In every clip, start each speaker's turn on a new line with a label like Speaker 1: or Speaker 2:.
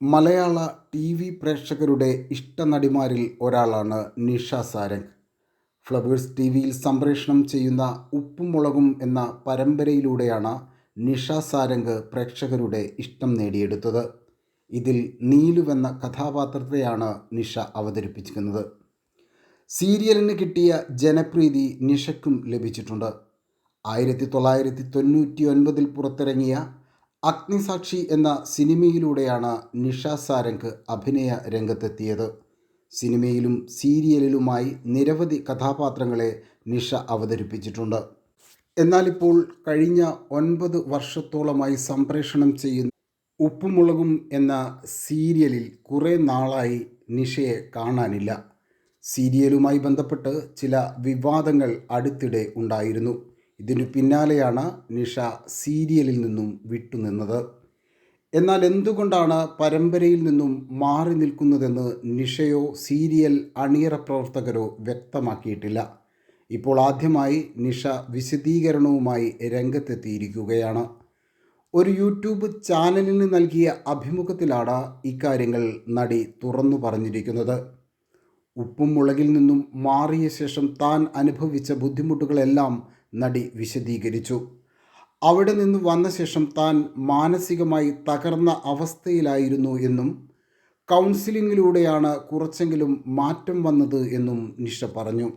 Speaker 1: മലയാള T V പ്രേക്ഷകരുടെ ഇഷ്ടനടിമാരിൽ ഒരാളാണ് Nisha Sarang. Flowers T വിയിൽ സംപ്രേഷണം ചെയ്യുന്ന ഉപ്പും മുളകും എന്ന പരമ്പരയിലൂടെയാണ് നിഷ സാരംഗ് പ്രേക്ഷകരുടെ ഇഷ്ടം നേടിയെടുത്തത്. ഇതിൽ നീലുവെന്ന കഥാപാത്രത്തെയാണ് നിഷ അവതരിപ്പിച്ചിരിക്കുന്നത്. സീരിയലിന് കിട്ടിയ ജനപ്രീതി നിഷയ്ക്കും ലഭിച്ചിട്ടുണ്ട്. ആയിരത്തി തൊള്ളായിരത്തി തൊണ്ണൂറ്റി ഒൻപതിൽ പുറത്തിറങ്ങിയ അഗ്നിസാക്ഷി എന്ന സിനിമയിലൂടെയാണ് നിഷ സാരംഗ് അഭിനയ രംഗത്തെത്തിയത്. സിനിമയിലും സീരിയലിലുമായി നിരവധി കഥാപാത്രങ്ങളെ നിഷ അവതരിപ്പിച്ചിട്ടുണ്ട്. എന്നാലിപ്പോൾ കഴിഞ്ഞ ഒൻപത് വർഷത്തോളമായി സംപ്രേഷണം ചെയ്യുന്ന ഉപ്പുമുളകും എന്ന സീരിയലിൽ കുറേ നാളായി നിഷയെ കാണാനില്ല. സീരിയലുമായി ബന്ധപ്പെട്ട് ചില വിവാദങ്ങൾ അടുത്തിടെ ഉണ്ടായിരുന്നു. ഇതിനു പിന്നാലെയാണ് നിഷ സീരിയലിൽ നിന്നും വിട്ടുനിന്നത്. എന്നാൽ എന്തുകൊണ്ടാണ് പരമ്പരയിൽ നിന്നും മാറി നിൽക്കുന്നതെന്ന് നിഷയോ സീരിയൽ അണിയറ പ്രവർത്തകരോ വ്യക്തമാക്കിയിട്ടില്ല. ഇപ്പോൾ ആദ്യമായി നിഷ വിശദീകരണവുമായി രംഗത്തെത്തിയിരിക്കുകയാണ്. ഒരു യൂട്യൂബ് ചാനലിന് നൽകിയ അഭിമുഖത്തിലാണ് ഇക്കാര്യങ്ങൾ നടി തുറന്നു പറഞ്ഞിരിക്കുന്നത്. ഉപ്പും മുളകിൽ നിന്നും മാറിയ ശേഷം താൻ അനുഭവിച്ച ബുദ്ധിമുട്ടുകളെല്ലാം നടി വിശദീകരിച്ചു. അവിടെ നിന്ന് വന്ന ശേഷം താൻ മാനസികമായി തകർന്ന അവസ്ഥയിലായിരുന്നു എന്നും കൗൺസിലിങ്ങിലൂടെയാണ് കുറച്ചെങ്കിലും മാറ്റം വന്നത് എന്നും നിഷ പറഞ്ഞു.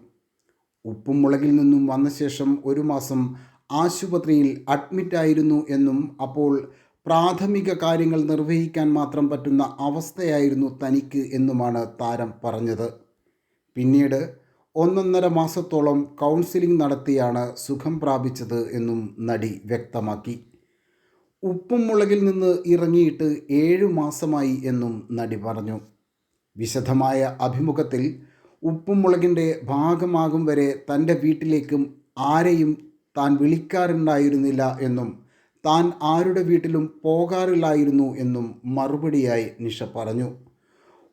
Speaker 1: ഉപ്പും മുളകിൽ നിന്നും വന്ന ശേഷം ഒരു മാസം ആശുപത്രിയിൽ അഡ്മിറ്റായിരുന്നു എന്നും അപ്പോൾ പ്രാഥമിക കാര്യങ്ങൾ നിർവഹിക്കാൻ മാത്രം പറ്റുന്ന അവസ്ഥയായിരുന്നു തനിക്ക് എന്നുമാണ് താരം പറഞ്ഞത്. പിന്നീട് ഒന്നൊന്നര മാസത്തോളം കൗൺസിലിംഗ് നടത്തിയാണ് സുഖം പ്രാപിച്ചത് എന്നും നടി വ്യക്തമാക്കി. ഉപ്പും മുളകിൽ നിന്ന് ഇറങ്ങിയിട്ട് ഏഴു മാസമായി എന്നും നടി പറഞ്ഞു. വിശദമായ അഭിമുഖത്തിൽ ഉപ്പും മുളകിന്റെ ഭാഗമാകും വരെ തന്റെ വീട്ടിലേക്കും ആരെയും താൻ വിളിക്കാറുണ്ടായിരുന്നില്ല എന്നും താൻ ആരുടെ വീട്ടിലും പോകാറില്ലായിരുന്നു എന്നും മറുപടിയായി നിഷ പറഞ്ഞു.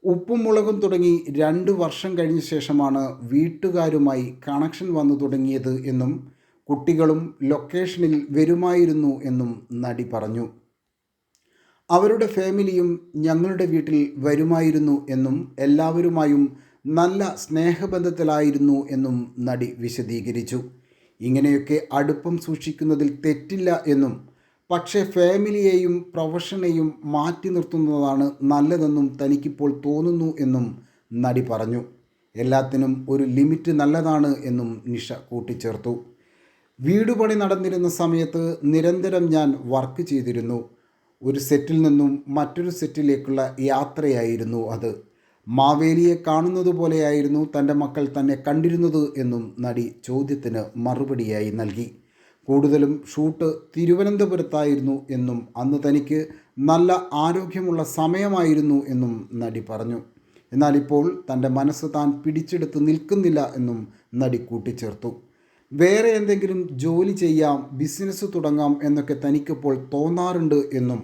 Speaker 1: ഉപ്പും മുളകും തുടങ്ങി രണ്ട് വർഷം കഴിഞ്ഞ ശേഷമാണ് വീട്ടുകാരുമായി കണക്ഷൻ വന്നു തുടങ്ങിയത് എന്നും കുട്ടികളും ലൊക്കേഷനിൽ വരുമായിരുന്നു എന്നും നടി പറഞ്ഞു. അവരുടെ ഫാമിലിയും ഞങ്ങളുടെ വീട്ടിൽ വരുമായിരുന്നു എന്നും എല്ലാവരുമായും നല്ല സ്നേഹബന്ധത്തിലായിരുന്നു എന്നും നടി വിശദീകരിച്ചു. ഇങ്ങനെയൊക്കെ അടുപ്പം സൂക്ഷിക്കുന്നതിൽ തെറ്റില്ല എന്നും പക്ഷേ ഫാമിലിയെയും പ്രൊഫഷനെയും മാറ്റി നിർത്തുന്നതാണ് നല്ലതെന്നും തനിക്കിപ്പോൾ തോന്നുന്നു എന്നും നടി പറഞ്ഞു. എല്ലാത്തിനും ഒരു ലിമിറ്റ് നല്ലതാണ് എന്നും നിഷ കൂട്ടിച്ചേർത്തു. വീടുപണി നടന്നിരുന്ന സമയത്ത് നിരന്തരം ഞാൻ വർക്ക് ചെയ്തിരുന്നു. ഒരു സെറ്റിൽ നിന്നും മറ്റൊരു സെറ്റിലേക്കുള്ള യാത്രയായിരുന്നു അത്. മാവേലിയെ കാണുന്നത് പോലെയായിരുന്നു തന്റെ മക്കൾ തന്നെ കണ്ടിരുന്നത് എന്നും നടി ചോദ്യത്തിന് മറുപടിയായി നൽകി. കൂടുതലും ഷൂട്ട് തിരുവനന്തപുരത്തായിരുന്നു എന്നും അന്ന് തനിക്ക് നല്ല ആരോഗ്യമുള്ള സമയമായിരുന്നു എന്നും നടി പറഞ്ഞു. എന്നാൽ ഇപ്പോൾ തന്റെ മനസ്സ് താൻ പിടിച്ചെടുത്ത് നിൽക്കുന്നില്ല എന്നും നടി കൂട്ടിച്ചേർത്തു. വേറെ എന്തെങ്കിലും ജോലി ചെയ്യാം ബിസിനസ് തുടങ്ങാം എന്നൊക്കെ തനിക്കിപ്പോൾ തോന്നാറുണ്ട് എന്നും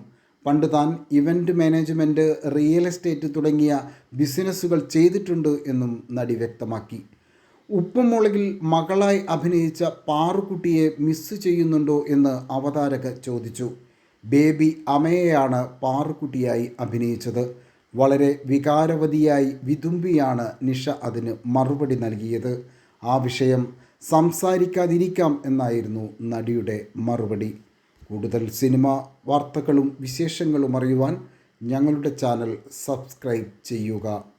Speaker 1: പണ്ട് താൻ ഇവന്റ് മാനേജ്മെന്റ് റിയൽ എസ്റ്റേറ്റ് തുടങ്ങിയ ബിസിനസ്സുകൾ ചെയ്തിട്ടുണ്ട് എന്നും നടി വ്യക്തമാക്കി. ഉപ്പും മുളകിൽ മകളായി അഭിനയിച്ച പാറുക്കുട്ടിയെ മിസ് ചെയ്യുന്നുണ്ടോ എന്ന് അവതാരക ചോദിച്ചു. ബേബി അമയെയാണ് പാറുക്കുട്ടിയായി അഭിനയിച്ചത്. വളരെ വികാരവതിയായി വിതുമ്പിയാണ് നിഷ അതിന് മറുപടി നൽകിയത്. ആ വിഷയം സംസാരിക്കാതിരിക്കാം എന്നായിരുന്നു നടിയുടെ മറുപടി. കൂടുതൽ സിനിമ വാർത്തകളും വിശേഷങ്ങളും അറിയുവാൻ ഞങ്ങളുടെ ചാനൽ സബ്സ്ക്രൈബ് ചെയ്യുക.